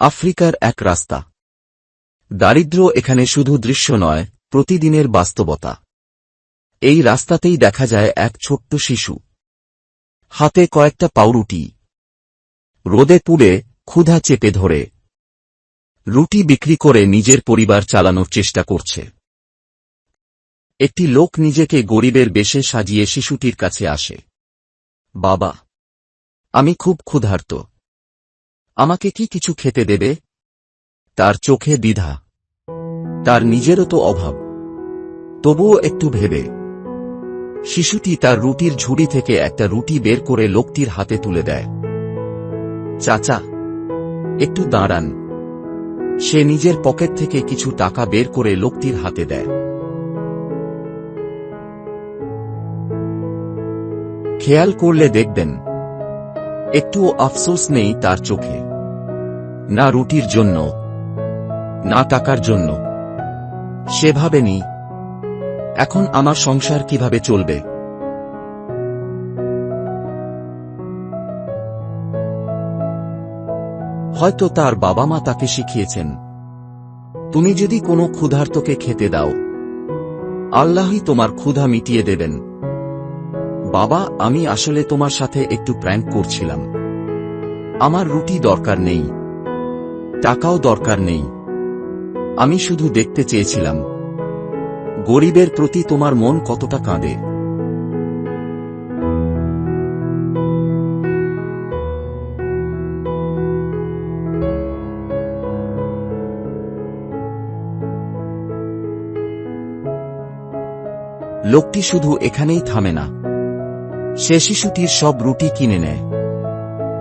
আফ্রিকার এক রাস্তা। দারিদ্র্য এখানে শুধু দৃশ্য নয়, প্রতিদিনের বাস্তবতা। এই রাস্তাতেই দেখা যায় এক ছোট্ট শিশু। হাতে কয়েকটা পাউরুটি। রোদে পুড়ে ক্ষুধা চেপে ধরে। রুটি বিক্রি করে নিজের পরিবার চালানোর চেষ্টা করছে। একটি লোক নিজেকে গরিবের বেশে সাজিয়ে শিশুটির কাছে আসে। বাবা, আমি খুব ক্ষুধার্ত। আমাকে কি কিছু খেতে দেবে? তার চোখে দ্বিধা। তার নিজেরও তো অভাব। তবুও একটু ভেবে। শিশুটি তার রুটির ঝুড়ি থেকে একটা রুটি বের করে লোকটির হাতে তুলে দেয়। চাচা, একটু দাঁড়ান। সে নিজের পকেট থেকে কিছু টাকা বের করে লোকটির হাতে দেয়। খেয়াল করলে দেখবেন একটুও আফসোস নেই তার চোখে। না রুটির জন্য, না টাকার জন্য। সে ভাবেনি এখন আমার সংসার কীভাবে চলবে? হয়তো তার বাবা মা তাকে শিখিয়েছেন। তুমি যদি কোনো ক্ষুধার্তকে খেতে দাও, আল্লাহই তোমার ক্ষুধা মিটিয়ে দেবেন। বাবা, আমি আসলে তোমার সাথে একটু প্র্যাঙ্ক করছিলাম। আমার রুটি দরকার নেই। টাকাও দরকার নেই। আমি শুধু দেখতে চেয়েছিলাম। গরিবের প্রতি তোমার মন কতটা কাঁদে। লোকটি শুধু এখানেই থামে না। সে শিশুটির সব রুটি কিনে নেয়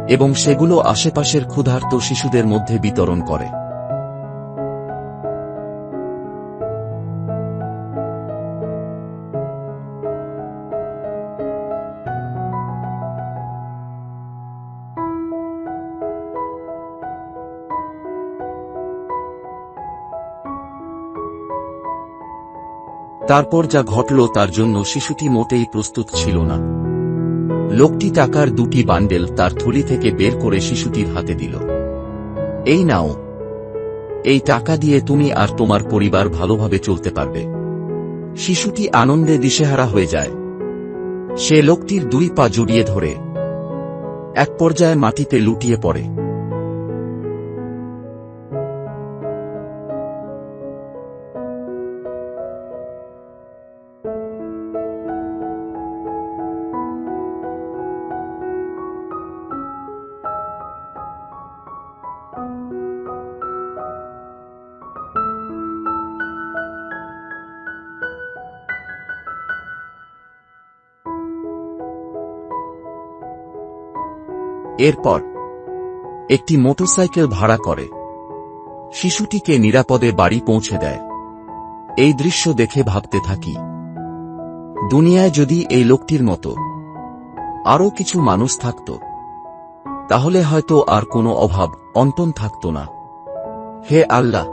এবং সেগুলো আশেপাশের ক্ষুধার্ত শিশুদের মধ্যে বিতরণ করে। তারপর যা ঘটল তার জন্য শিশুটি মোটেই প্রস্তুত ছিল না। লোকটি টাকার দুটি বান্ডেল তার থলি থেকে বের করে শিশুটির হাতে দিল। এই নাও। এই টাকা দিয়ে তুমি আর তোমার পরিবার ভালোভাবে চলতে পারবে। শিশুটি আনন্দে দিশেহারা হয়ে যায়। সে লোকটির দুই পা জড়িয়ে ধরে। এক পর্যায়ে মাটিতে লুটিয়ে পড়ে। এরপর একটি মোটরসাইকেল ভাড়া করে। শিশুটিকে নিরাপদে বাড়ি পৌঁছে দেয়। এই দৃশ্য দেখে ভাবতে থাকি, দুনিয়ায় যদি এই লোকটির মতো আরও কিছু মানুষ থাকত, তাহলে হয়তো আর কোনো অভাব অন্টন থাকত না। হে আল্লাহ,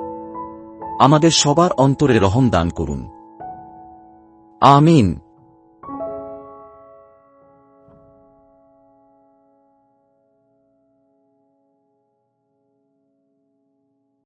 আমাদের সবার অন্তরে রহম দান করুন। আমিন।